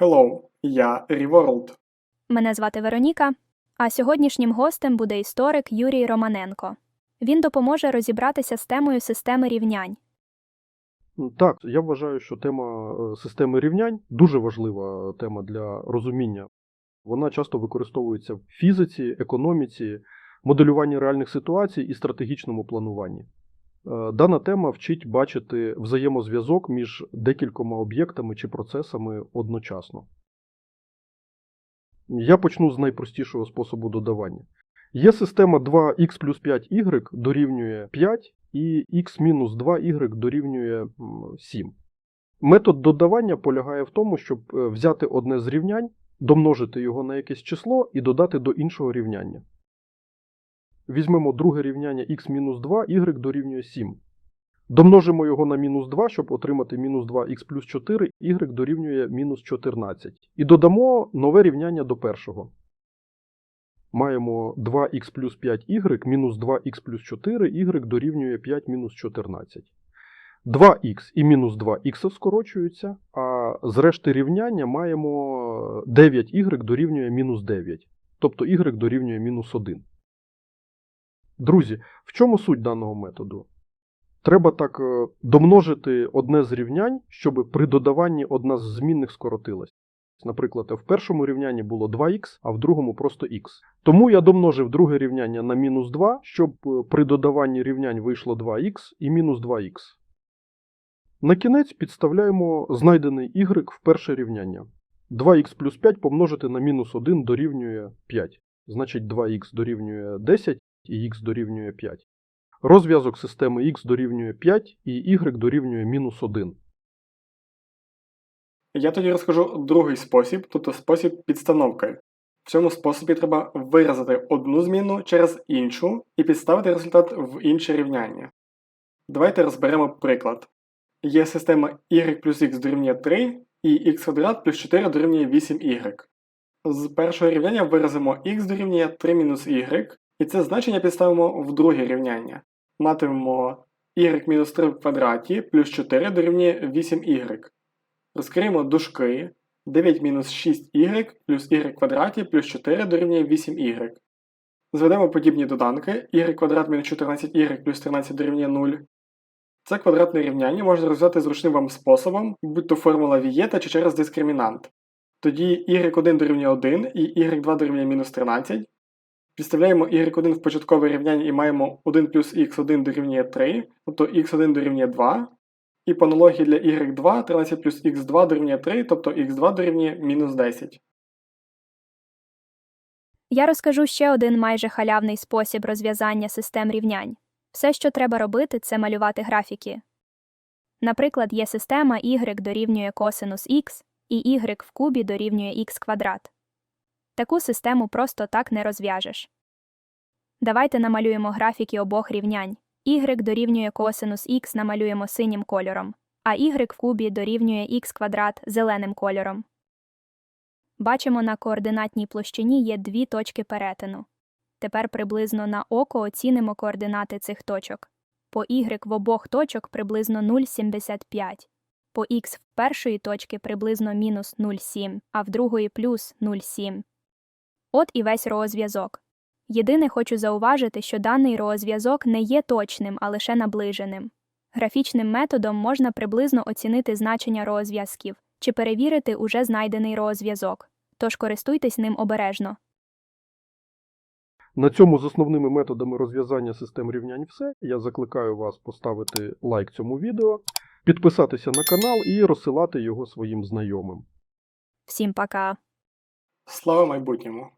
Hello, я Reworld. Мене звати Вероніка, а сьогоднішнім гостем буде історик Юрій Романенко. Він допоможе розібратися з темою системи рівнянь. Так, я вважаю, що тема е, системи рівнянь дуже важлива тема для розуміння. Вона часто використовується в фізиці, економіці, моделюванні реальних ситуацій і стратегічному плануванні. Е, Дана тема вчить бачити взаємозв'язок між декількома об'єктами чи процесами одночасно. Я почну з найпростішого способу додавання. Є система 2х плюс 5y дорівнює 5 і x мінус 2y дорівнює 7. Метод додавання полягає в тому, щоб е, взяти одне з рівнянь, домножити його на якесь число і додати до іншого рівняння. Візьмемо друге рівняння x мінус 2, y дорівнює 7. Домножимо його на мінус 2, щоб отримати мінус 2х плюс 4, y дорівнює мінус 14. І додамо нове рівняння до першого. Маємо 2х плюс 5y мінус 2х плюс 4, y дорівнює 5 мінус 14. 2х і мінус 2х скорочуються, а з решти рівняння маємо 9y дорівнює мінус 9, тобто y дорівнює мінус 1. Друзі, в чому суть даного методу? Треба так е, домножити одне з рівнянь, щоб при додаванні одна з змінних скоротилась. Наприклад, в першому рівнянні було 2х, а в другому просто х. Тому я домножив друге рівняння на мінус 2, щоб е, при додаванні рівнянь вийшло 2х і мінус 2х. На кінець підставляємо знайдений y в перше рівняння. 2х плюс 5 помножити на мінус 1 дорівнює 5. Значить 2х дорівнює 10 і х дорівнює 5. Розв'язок системи х дорівнює 5 і y дорівнює мінус 1. Я тоді розкажу другий спосіб, тобто спосіб підстановки. В цьому способі треба виразити одну зміну через іншу і підставити результат в інше рівняння. Давайте розберемо приклад. Є система y плюс x дорівнює 3 і x квадрат плюс 4 дорівнює 8y. З першого рівняння виразимо x дорівнює 3 мінус y, і це значення підставимо в друге рівняння. Матимемо y-3 в квадраті плюс 4 дорівнює 8y. Розкриємо дужки. 9 мінус 6y плюс y квадраті плюс 4 дорівнює 8y. Зведемо подібні доданки. y квадрат мінус 14y плюс 13 дорівнює 0. Це квадратне рівняння можна розв'язати зручним вам способом, будь то формула Вієта чи через дискримінант. Тоді y1 дорівнює 1 і y2 дорівнює мінус 13. Підставляємо y1 в початкове рівняння і маємо 1 плюс x1 дорівнює 3, тобто x1 дорівнює 2. І по аналогії для y2 13 плюс x2 дорівнює 3, тобто x2 дорівнює мінус 10. Я розкажу ще один майже халявний спосіб розв'язання систем рівнянь. Все, що треба робити, це малювати графіки. Наприклад, є система y дорівнює косинус х і y в кубі дорівнює х квадрат. Таку систему просто так не розв'яжеш. Давайте намалюємо графіки обох рівнянь. y дорівнює косинус х намалюємо синім кольором, а y в кубі дорівнює х квадрат зеленим кольором. Бачимо, на координатній площині є дві точки перетину. Тепер приблизно на око оцінимо координати цих точок. По y в обох точок приблизно 0,75. По х в першої точки приблизно мінус 0,7, а в другої плюс 0,7. От і весь розв'язок. Єдине хочу зауважити, що даний розв'язок не є точним, а лише наближеним. Графічним методом можна приблизно оцінити значення розв'язків чи перевірити уже знайдений розв'язок, тож користуйтесь ним обережно. На цьому з основними методами розв'язання систем рівнянь все. Я закликаю вас поставити лайк цьому відео, підписатися на канал і розсилати його своїм знайомим. Всім пока! Слава майбутньому!